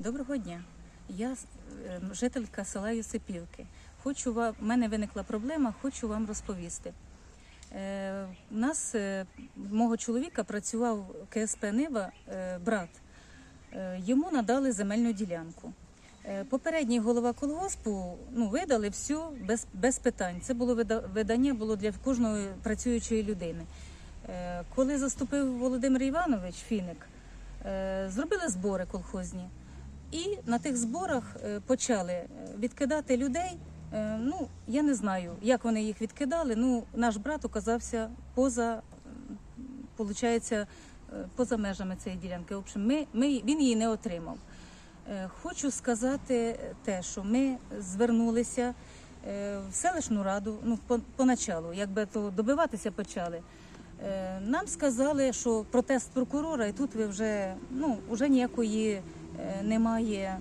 Доброго дня. Я е, жителька села Юсипівки. Хочу вам, в мене виникла проблема, хочу вам розповісти. Е, У нас е, мого чоловіка працював КСП Нива е, брат. Е, Йому надали земельну ділянку. Е, Попередній голова колгоспу ну, видали все без, без питань. Це було видання було для кожної працюючої людини. Е, Коли заступив Володимир Іванович Фіник, е, зробили збори колхозні. І на тих зборах е, почали е, відкидати людей. Е, Ну, я не знаю, як вони їх відкидали. Ну, наш брат оказався поза, получається, поза межами цієї ділянки. В общем, ми, ми, він її не отримав. Хочу сказати те, що ми звернулися в селищну раду, ну, по- поначалу, якби то добиватися почали. Нам сказали, що протест прокурора, і тут ви вже ну вже ніякої немає,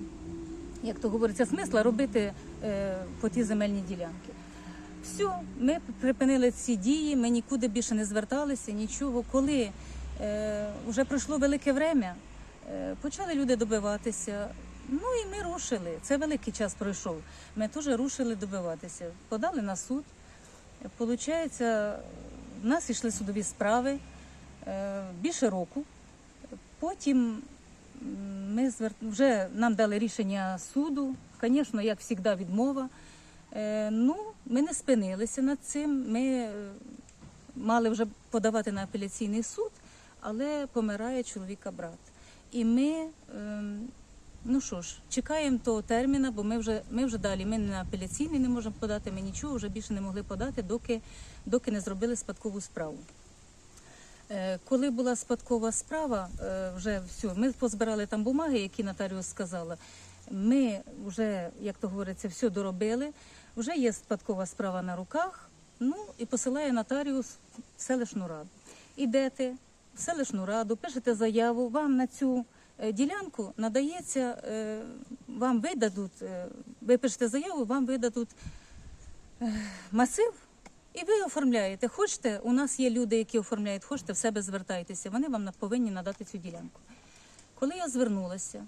як то говориться, смисла робити е, по ті земельні ділянки. Все, ми припинили ці дії, ми нікуди більше не зверталися, нічого. Коли е, вже пройшло велике время, е, почали люди добиватися. Ну і ми рушили. Це великий час пройшов. Ми теж рушили добиватися. Подали на суд. Получається, в нас йшли судові справи е, більше року. Потім ми звер... вже нам дали рішення суду. Звісно, як завжди, відмова. Е, Ну, ми не спинилися над цим. Ми е, мали вже подавати на апеляційний суд, але помирає чоловіка брат. І ми, ем, ну що ж, чекаємо того терміна, бо ми вже, ми вже далі. Ми на апеляційний не можемо подати, ми нічого вже більше не могли подати, доки, доки не зробили спадкову справу. Е, Коли була спадкова справа, е, вже все, ми позбирали там бумаги, які нотаріус сказала. Ми вже, як то говориться, все доробили. Вже є спадкова справа на руках. Ну і посилає нотаріус в селищну раду. Ідете в селищну раду, пишете заяву, вам на цю е, ділянку надається, вам видадуть, ви пишете заяву, вам видадуть масив. І ви оформляєте. Хочете, у нас є люди, які оформляють, хочете, в себе звертайтеся. Вони вам повинні надати цю ділянку. Коли я звернулася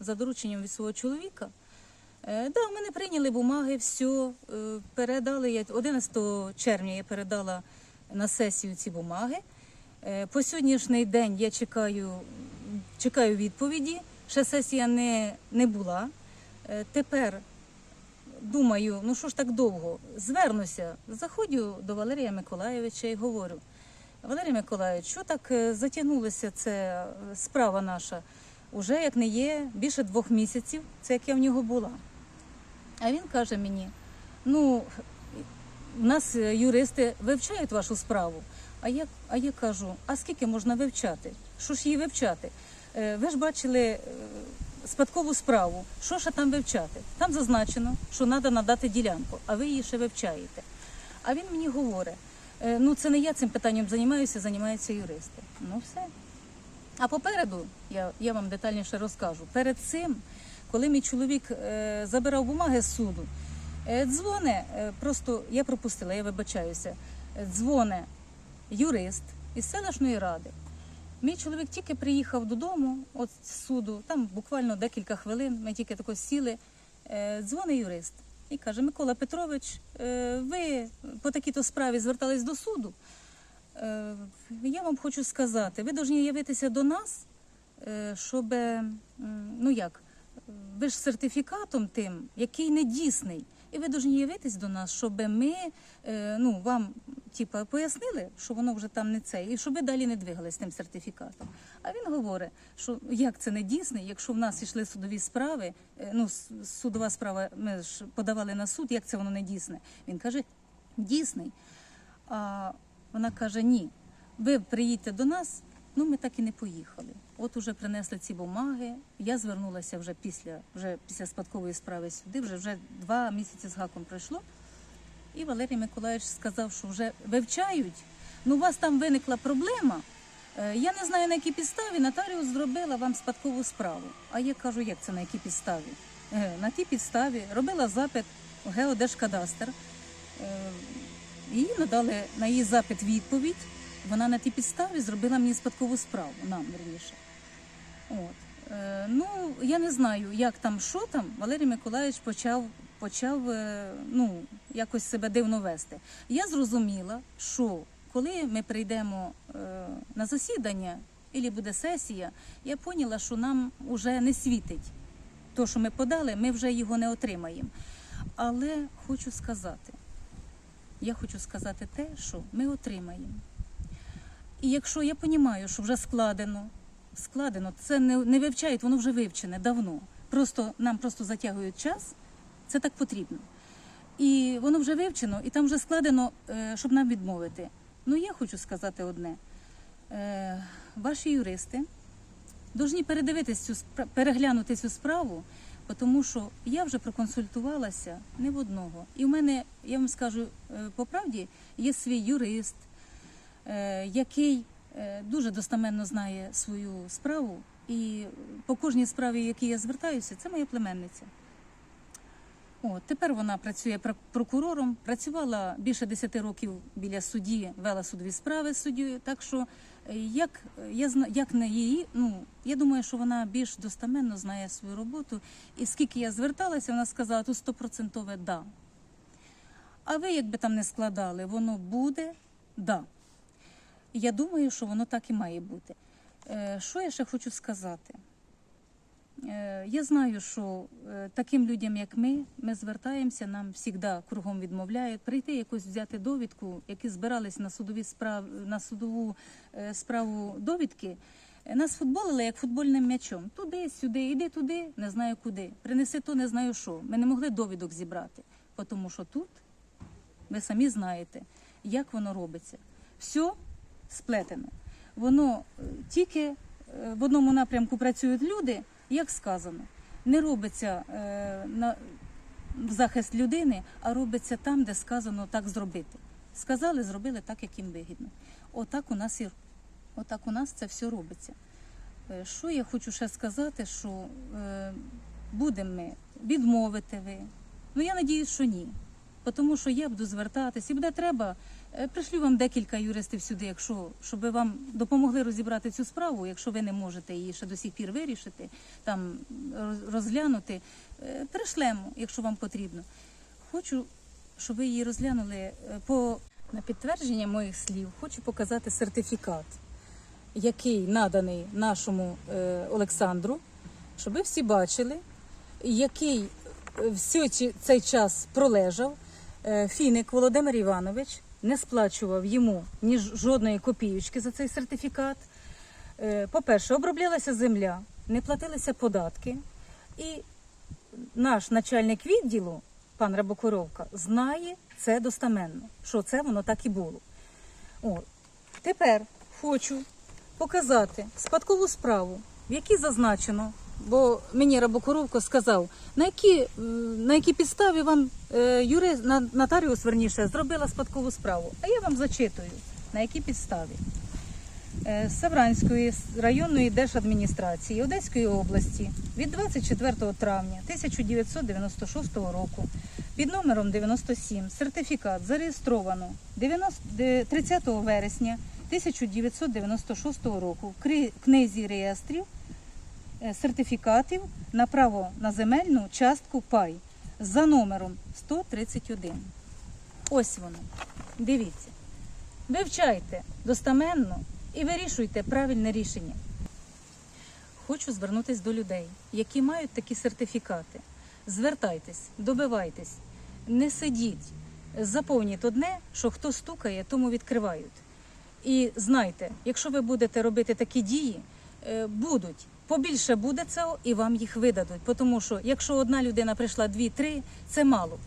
за дорученням від свого чоловіка, е, да, мене прийняли бумаги, все, передали я 11 червня я передала на сесію ці бумаги. Е, По сьогоднішній день я чекаю, чекаю відповіді. Ще сесія не, не була. Е, Тепер думаю, ну що ж так довго? Звернуся, заходжу до Валерія Миколаєвича і говорю: Валерій Миколаївич, що так е, затягнулася ця е, справа наша? Уже як не є більше двох місяців, це як я в нього була. А він каже мені: ну, у нас е, юристи вивчають вашу справу. А я, а я кажу, а скільки можна вивчати? Що ж її вивчати? Ви ж бачили спадкову справу. Що ж там вивчати? Там зазначено, що треба надати ділянку, а ви її ще вивчаєте. А він мені говорить: «Е, ну це не я цим питанням займаюся, займаються юристи. Ну все. А попереду, я, я вам детальніше розкажу, перед цим, коли мій чоловік е, забирав бумаги з суду, е, дзвоне, е, просто я пропустила, я вибачаюся, дзвоне юрист із селищної ради. Мій чоловік тільки приїхав додому от з суду, там буквально декілька хвилин, ми тільки тако сіли. Е, дзвонить юрист і каже: Микола Петрович, е, ви по такій-то справі звертались до суду. Е, Я вам хочу сказати, ви повинні явитися до нас, щоб, ну як, ви ж сертифікатом тим, який не дійсний. І ви повинні явитись до нас, щоб ми е, ну, вам типа, пояснили, що воно вже там не це, і щоб ви далі не двигались з тим сертифікатом. А він говорить, що як це не дійсний, якщо в нас йшли судові справи, е, ну, судова справа, ми ж подавали на суд, як це воно не дійсне? Він каже, дійсний. А вона каже: ні, ви приїдьте до нас. Ну, ми так і не поїхали. От уже принесли ці бумаги. Я звернулася вже після, вже після спадкової справи сюди, вже вже два місяці з гаком пройшло. І Валерій Миколаївич сказав, що вже вивчають. Ну, у вас там виникла проблема. Е, Я не знаю на якій підставі нотаріус зробила вам спадкову справу. А я кажу, як це на якій підставі? Е, На тій підставі робила запит у Геодержкадастр. Е, Їй надали на її запит відповідь. Вона на тій підставі зробила мені спадкову справу, нам верніше. От. Е, Ну, я не знаю, як там, що там. Валерій Миколаївич почав, почав е, ну, якось себе дивно вести. Я зрозуміла, що коли ми прийдемо е, на засідання, або буде сесія, я поняла, що нам вже не світить. То, що ми подали, ми вже його не отримаємо. Але хочу сказати, я хочу сказати те, що ми отримаємо. І якщо я розумію, що вже складено, складено, це не, не вивчають, воно вже вивчене давно. Просто нам просто затягують час, це так потрібно. І воно вже вивчено, і там вже складено, е, щоб нам відмовити. Ну, я хочу сказати одне: Е, ваші юристи повинні передивитись цю переглянути цю справу, тому що я вже проконсультувалася не в одного. І в мене, я вам скажу е, по правді, є свій юрист, який дуже достаменно знає свою справу. І по кожній справі, якій я звертаюся, це моя племенниця. О, тепер вона працює прокурором, працювала більше 10 років біля судді, вела судові справи з суддєю. Так що, е, як я як на її, ну я думаю, що вона більш достаменно знає свою роботу. І скільки я зверталася, вона сказала, тут стопроцентове да. А ви, якби там не складали, воно буде да. Я думаю, що воно так і має бути. Е, Що я ще хочу сказати? Е, Я знаю, що е, таким людям, як ми, ми звертаємося, нам завжди кругом відмовляють прийти якось взяти довідку, які збирались на судові справ на судову справу довідки. Нас футболили як футбольним м'ячом. Туди, сюди, іди туди, не знаю куди. Принеси то, не знаю що. Ми не могли довідок зібрати, тому що тут ви самі знаєте, як воно робиться. Все сплетено. Воно е, тільки е, в одному напрямку працюють люди, як сказано, не робиться е, на захист людини, а робиться там, де сказано так зробити. Сказали, зробили так, як їм вигідно. Отак у нас і отак у нас це все робиться. Що я хочу ще сказати, що будемо ми відмовити ви. Ну я надіюсь, що ні. Тому що я буду звертатись, і буде треба. Е, Пришлю вам декілька юристів сюди, якщо щоб вам допомогли розібрати цю справу, якщо ви не можете її ще до сих пір вирішити, там розглянути. е, Пришлемо, якщо вам потрібно. Хочу, щоб ви її розглянули е, по на підтвердження моїх слів. Хочу показати сертифікат, який наданий нашому е, Олександру, щоб ви всі бачили, який всю цей час пролежав. Фіник Володимир Іванович не сплачував йому ні жодної копійочки за цей сертифікат. Е, По-перше, оброблялася земля, не платилися податки. І наш начальник відділу, пан Рабокоровка, знає це достаменно, що це воно так і було. О, тепер хочу показати спадкову справу, в якій зазначено, бо мені Рабокоровко сказав, на які, на якій підставі вам е, юрист, нотаріус верніше, зробила спадкову справу. А я вам зачитую, на якій підставі. Е, Савранської районної держадміністрації Одеської області від 24 травня 1996 року під номером 97 сертифікат зареєстровано 30 вересня 1996 року в книзі реєстрів сертифікатів на право на земельну частку пай за номером 131. Ось воно. Дивіться. Вивчайте достаменно і вирішуйте правильне рішення. Хочу звернутися до людей, які мають такі сертифікати. Звертайтесь, добивайтесь, не сидіть, заповніть одне, що хто стукає, тому відкривають. І знайте, якщо ви будете робити такі дії, е, будуть. Побільше буде цього і вам їх видадуть. Тому що якщо одна людина прийшла дві-три, це мало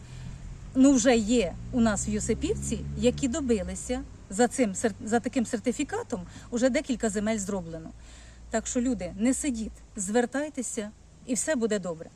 ну вже є у нас в Юсипівці, які добилися за цим за таким сертифікатом, уже декілька земель зроблено. Так що, люди, не сидіть, звертайтеся, і все буде добре.